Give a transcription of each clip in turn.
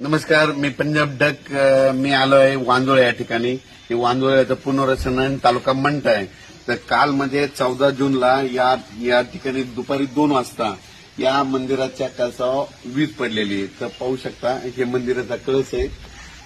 नमस्कार मी पंजाब डक मी आलो आहे वांजोळे या ठिकाणी. हे वांजोळ्याचं पुनर्वसन तालुका मंठ आहे. तर काल म्हणजे चौदा जूनला या या ठिकाणी दुपारी दोन वाजता या मंदिराच्या कळसावर वीज पडलेली आहे. तर पाहू शकता हे मंदिराचा कळस आहे.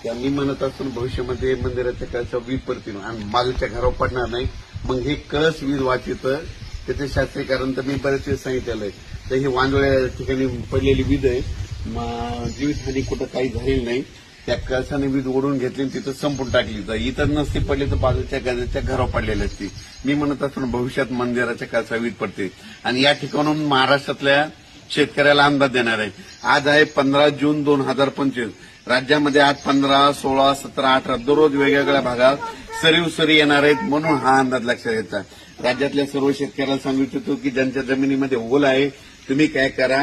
त्या मी म्हणत असून भविष्यामध्ये मंदिराच्या कळसावर वीज पडतील. आणि मागच्या घरावर पडणार नाही. मग हे कळस वीज वाचित त्याचे शास्त्रीय कारण तर मी बरेच वेळेस सांगितलेलं आहे. तर ही वांजोळ्या या ठिकाणी पडलेली वीज आहे. जीवितहानी कुठं काही झालेली नाही. त्या कळसाने वीज ओढून घेतली आणि तिथं संपून टाकली. तर इतर नसती पडली तर बाजूच्या गजाच्या घरावर पडलेली असती. मी म्हणत असून भविष्यात मंदिराच्या कळसा वीज पडते. आणि या ठिकाणून महाराष्ट्रातल्या शेतकऱ्याला अंदाज देणार आहे. आज आहे पंधरा जून दोन हजार पंचवीस. राज्यामध्ये आज पंधरा सोळा सतरा अठरा दररोज वेगवेगळ्या भागात सरीव सरी येणार आहेत म्हणून हा अंदाज लक्षात घ्यायचा राज्यातल्या सर्व शेतकऱ्याला सांगू इच्छितो की ज्यांच्या जमिनीमध्ये ओल आहे तुम्ही काय करा.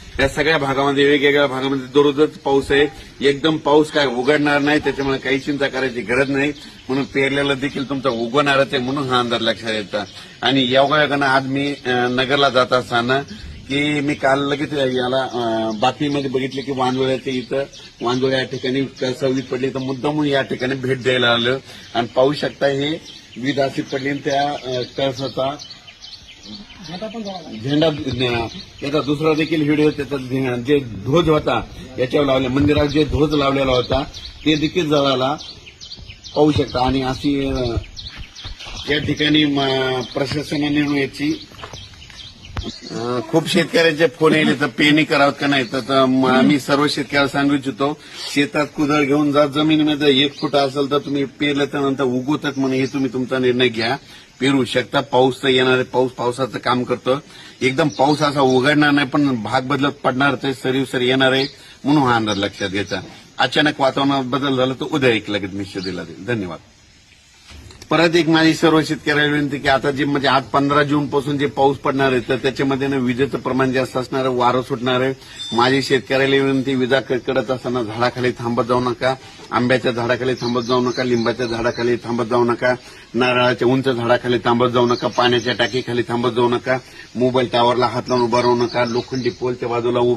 या सगळ्या भागामध्ये वेगवेगळ्या भागामध्ये दररोजच पाऊस आहे. एकदम पाऊस काय उघडणार नाही त्याच्यामुळे काही चिंता करायची गरज नाही. म्हणून पेरलेला देखील तुमचा उगवणारच आहे म्हणून हा अंदाज लक्षात येतात आणि योगायोगानं आज मी नगरला जात असताना की मी काल लगेच याला बातमीमध्ये बघितलं की वांजोळ्याच्या इथं वांजोळ्या या ठिकाणी सवलीत पडली तर मुद्दामून या ठिकाणी भेट द्यायला आलं. आणि पाहू शकता हे वीज अशी पडली आणि त्या अं, कळसाचा झेंडा याचा दुसरा देखील व्हिडिओ त्याचा जे ध्वज होता याच्यावर लावले मंदिरात जे ध्वज लावलेला होता ते देखील जळाला. पाहू शकता. आणि अशी या ठिकाणी प्रशासनाने याची खूप शेतकऱ्यांचे फोन येले तर पेरणी करावं का नाही? तर आम्ही सर्व शेतकऱ्याला सांगू इच्छितो शेतात कुदळ घेऊन जा जमिनीमध्ये एक फूट असेल तर तुम्ही पेरलं त्यानंतर उगवतात म्हणून हे तुम्ही तुमचा निर्णय घ्या. पेरू शकता पाऊस तर येणार आहे पाऊस पावसाचं काम करतो. एकदम पाऊस असा उघडणार नाही पण भाग बदलत पडणार ते सरीवसर येणार आहे म्हणून हा अंदाज लक्षात घ्यायचा. अचानक वातावरणात बदल झाला तर उद्या एक लगेच निश्चित दिला जाईल. धन्यवाद. परत एक माझी सर्व शेतकऱ्याला विनंती की आता जे म्हणजे आज पंधरा जून पासून जे पाऊस पडणार आहे तर त्याच्यामध्ये ना विजेचं प्रमाण जास्त असणार आहे वारं सुटणार आहे. माझी शेतकऱ्याला विनंती विजा कडकडत असताना झाडाखाली थांबत जाऊ नका आंब्याच्या झाडाखाली थांबत जाऊ नका लिंबाच्या झाडाखाली थांबत जाऊ नका नारळाच्या उंच झाडाखाली थांबत जाऊ नका पाण्याच्या टाकीखाली थांबत जाऊ नका मोबाईल टावरला हात लावून उभं राहू नका लोखंडी पोलच्या बाजूला